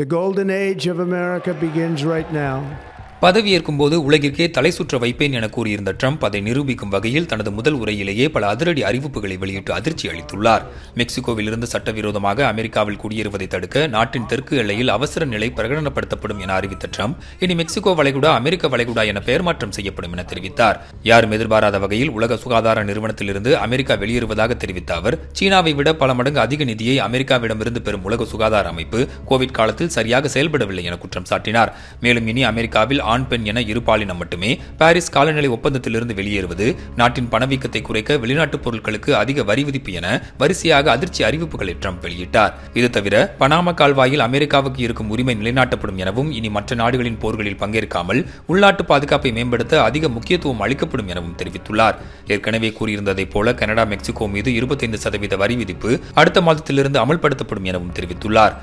The golden age of America begins right now. பதவியேற்கும் போது உலகிற்கே தலை சுற்ற வைப்பேன் என கூறியிருந்த ட்ரம்ப் அதை நிரூபிக்கும் வகையில் தனது முதல் உரையிலேயே பல அதிரடி அறிவிப்புகளை வெளியிட்டு அதிர்ச்சி அளித்துள்ளார். மெக்சிகோவிலிருந்து சட்டவிரோதமாக அமெரிக்காவில் குடியேறுவதை தடுக்க நாட்டின் தெற்கு எல்லையில் அவசர நிலை பிரகடனப்படுத்தப்படும் என அறிவித்த ட்ரம்ப் இனி மெக்சிகோ வளைகுடா அமெரிக்க வளைகுடா என பெயர் மாற்றம் செய்யப்படும் என தெரிவித்தார். யாரும் எதிர்பாராத வகையில் உலக சுகாதார நிறுவனத்திலிருந்து அமெரிக்கா வெளியேறுவதாக தெரிவித்த அவர் சீனாவை விட பல மடங்கு அதிக நிதியை அமெரிக்காவிடமிருந்து பெறும் உலக சுகாதார அமைப்பு கோவிட் காலத்தில் சரியாக செயல்படவில்லை என குற்றம் சாட்டினார். மேலும் இனி அமெரிக்காவில் ஆண் பெண் என இருபாலினம் மட்டுமே பாரிஸ் காலநிலை ஒப்பந்தத்திலிருந்து வெளியேறுவது நாட்டின் பணவீக்கத்தை குறைக்க வெளிநாட்டு பொருட்களுக்கு அதிக வரி விதிப்பு என வரிசையாக அதிர்ச்சி அறிவிப்புகளை ட்ரம்ப் வெளியிட்டார். இது தவிர பனாமா கால்வாயில் அமெரிக்காவுக்கு இருக்கும் உரிமை நிலைநாட்டப்படும் எனவும் இனி மற்ற நாடுகளின் போர்களில் பங்கேற்காமல் உள்நாட்டு பாதுகாப்பை மேம்படுத்த அதிக முக்கியத்துவம் அளிக்கப்படும் எனவும் தெரிவித்துள்ளார். ஏற்கனவே கூறியிருந்ததைப் போல கனடா மெக்சிகோ மீது இருபத்தைந்து சதவீத வரி விதிப்பு அடுத்த மாதத்திலிருந்து அமல்படுத்தப்படும் எனவும் தெரிவித்துள்ளார்.